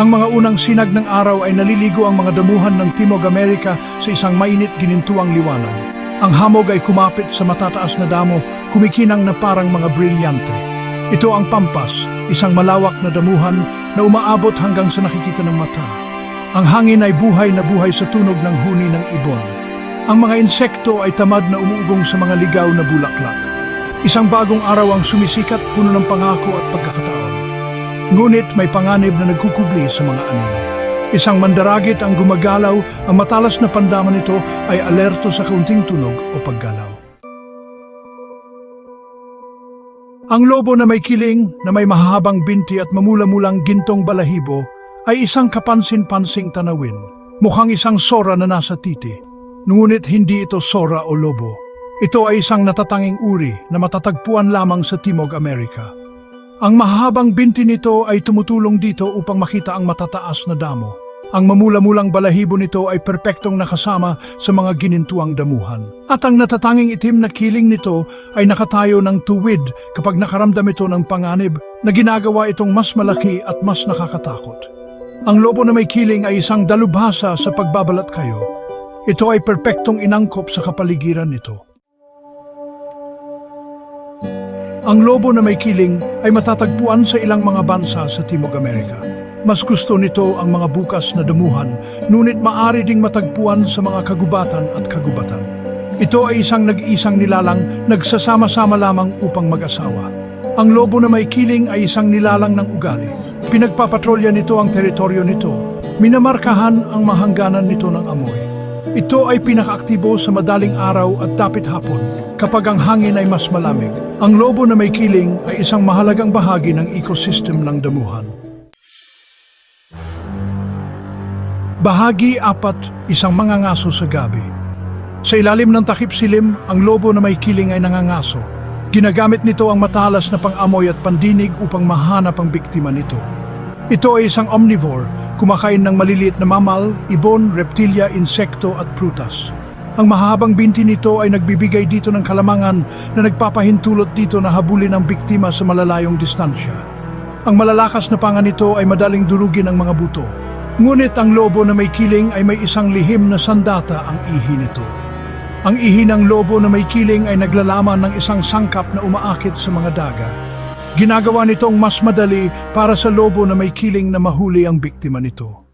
Ang mga unang sinag ng araw ay naliligo ang mga damuhan ng Timog Amerika sa isang mainit ginintuang liwanag. Ang hamog ay kumapit sa matataas na damo, kumikinang na parang mga brilyante. Ito ang Pampas, isang malawak na damuhan na umaabot hanggang sa nakikita ng mata. Ang hangin ay buhay na buhay sa tunog ng huni ng ibon. Ang mga insekto ay tamad na umuugong sa mga ligaw na bulaklak. Isang bagong araw ang sumisikat puno ng pangako at pagkakataon. Ngunit may panganib na nagkukubli sa mga anino. Isang mandaragit ang gumagalaw, ang matalas na pandama nito ay alerto sa kaunting tunog o paggalaw. Ang lobo na may kiling, na may mahahabang binti at mamula-mulang gintong balahibo ay isang kapansin-pansing tanawin. Mukhang isang sora na nasa titi. Ngunit hindi ito sora o lobo. Ito ay isang natatanging uri na matatagpuan lamang sa Timog Amerika. Ang mahabang binti nito ay tumutulong dito upang makita ang matataas na damo. Ang mamula-mulang balahibo nito ay perpektong nakasama sa mga ginintuang damuhan. At ang natatanging itim na kiling nito ay nakatayo ng tuwid kapag nakaramdam ito ng panganib na ginagawa itong mas malaki at mas nakakatakot. Ang lobo na may kiling ay isang dalubhasa sa pagbabalat kayo. Ito ay perpektong inangkop sa kapaligiran nito. Ang lobo na may kiling ay matatagpuan sa ilang mga bansa sa Timog Amerika. Mas gusto nito ang mga bukas na damuhan, ngunit maari ding matagpuan sa mga kagubatan at kagubatan. Ito ay isang nag-iisang nilalang nagsasama-sama lamang upang mag-asawa. Ang lobo na may kiling ay isang nilalang ng ugali. Pinagpapatrolya nito ang teritoryo nito. Minamarkahan ang mahangganan nito ng amoy. Ito ay pinakaaktibo sa madaling araw at tapit hapon kapag ang hangin ay mas malamig. Ang lobo na may kiling ay isang mahalagang bahagi ng ecosystem ng damuhan. Bahagi apat, isang mangangaso sa gabi. Sa ilalim ng takip silim, ang lobo na may kiling ay nangangaso. Ginagamit nito ang matalas na pangamoy at pandinig upang mahanap ang biktima nito. Ito ay isang omnivore, kumakain ng maliliit na mamal, ibon, reptilya, insekto at prutas. Ang mahabang binti nito ay nagbibigay dito ng kalamangan na nagpapahintulot dito na habulin ang biktima sa malalayong distansya. Ang malalakas na panga nito ay madaling durugin ang mga buto. Ngunit ang lobo na may kiling ay may isang lihim na sandata ang ihi nito. Ang ihi ng lobo na may kiling ay naglalaman ng isang sangkap na umaakit sa mga daga. Ginagawa nitong mas madali para sa lobo na may kiling na mahuli ang biktima nito.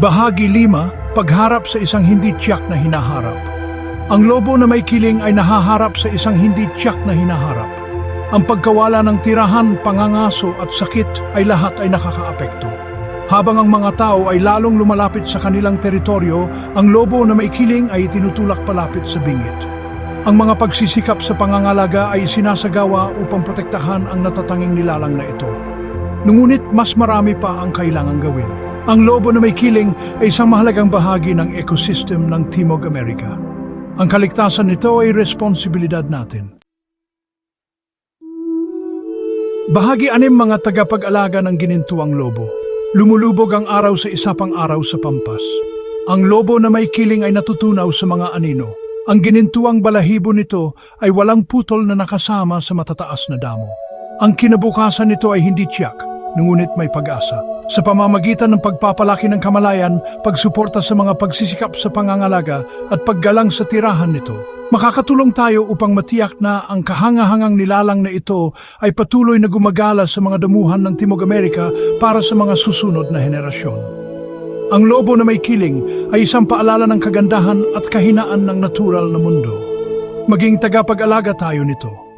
Bahagi 5, pagharap sa isang hindi tiyak na hinaharap. Ang lobo na may kiling ay nahaharap sa isang hindi tiyak na hinaharap. Ang pagkawala ng tirahan, pangangaso at sakit ay lahat ay nakakaapekto. Habang ang mga tao ay lalong lumalapit sa kanilang teritoryo, ang lobo na may kiling ay tinutulak palapit sa bingit. Ang mga pagsisikap sa pangangalaga ay sinasagawa upang protektahan ang natatanging nilalang na ito. Ngunit mas marami pa ang kailangang gawin. Ang lobo na may kiling ay isang mahalagang bahagi ng ecosystem ng Timog Amerika. Ang kaligtasan nito ay responsibilidad natin. Bahagi anim mga tagapag-alaga ng ginintuang lobo. Lumulubog ang araw sa isa pang araw sa pampas. Ang lobo na may kiling ay natutunaw sa mga anino. Ang ginintuang balahibo nito ay walang putol na nakasama sa matataas na damo. Ang kinabukasan nito ay hindi tiyak, ngunit may pag-asa. Sa pamamagitan ng pagpapalaki ng kamalayan, pagsuporta sa mga pagsisikap sa pangangalaga at paggalang sa tirahan nito, makakatulong tayo upang matiyak na ang kahangahangang nilalang na ito ay patuloy na gumagala sa mga damuhan ng Timog Amerika para sa mga susunod na henerasyon. Ang lobo na may kiling ay isang paalala ng kagandahan at kahinaan ng natural na mundo. Maging tagapag-alaga tayo nito.